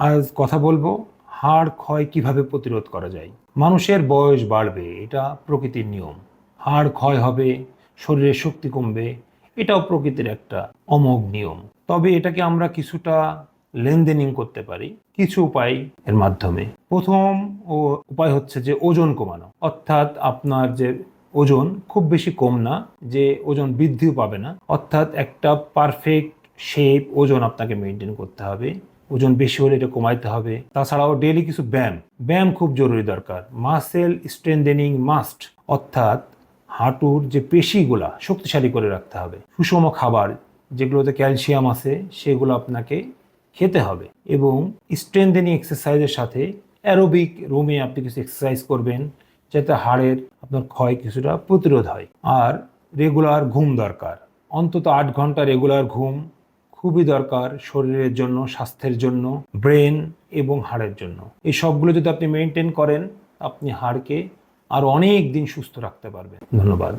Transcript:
আজ কথা বলব, হাড় ক্ষয় কীভাবে প্রতিরোধ করা যায়। মানুষের বয়স বাড়বে, এটা প্রকৃতির নিয়ম। হাড় ক্ষয় হবে, শরীরের শক্তি কমবে, এটাও প্রকৃতির একটা অমোঘ নিয়ম। তবে এটাকে আমরা কিছুটা লেনদেনিং করতে পারি, কিছু উপায় এর মাধ্যমে। প্রথম ও উপায় হচ্ছে যে ওজন কমানো। অর্থাৎ আপনার যে ওজন খুব বেশি কম না, যে ওজন বৃদ্ধিও পাবে না। অর্থাৎ একটা পারফেক্ট শেপ ওজন আপনাকে মেনটেন করতে হবে। ওজন বেশি হলে এটা কমাইতে হবে। তাছাড়াও ডেলি কিছু ব্যায়াম। ব্যায়াম খুব জরুরি দরকার। মাসেল স্ট্রেন্থেনিং মাস্ট অর্থাৎ হাঁটুর যে পেশিগুলা, শক্তিশালী করে রাখতে হবে। সুষম খাবার, যেগুলোতে ক্যালসিয়াম আছে, সেগুলো আপনাকে খেতে হবে এবং স্ট্রেন্থেনিং এক্সারসাইজের সাথে অ্যারোবিক রুমে আপনি কিছু এক্সারসাইজ করবেন, যাতে হাড়ের আপনার ক্ষয় কিছুটা প্রতিরোধ হয়। আর রেগুলার ঘুম দরকার। অন্তত আট ঘণ্টা রেগুলার ঘুম খুবই দরকার শরীরের জন্য, স্বাস্থ্যের জন্য, ব্রেন এবং হাড়ের জন্য। এই সবগুলো যদি আপনি মেনটেন করেন, আপনি হাড়কে আর অনেক দিন সুস্থ রাখতে পারবেন। ধন্যবাদ।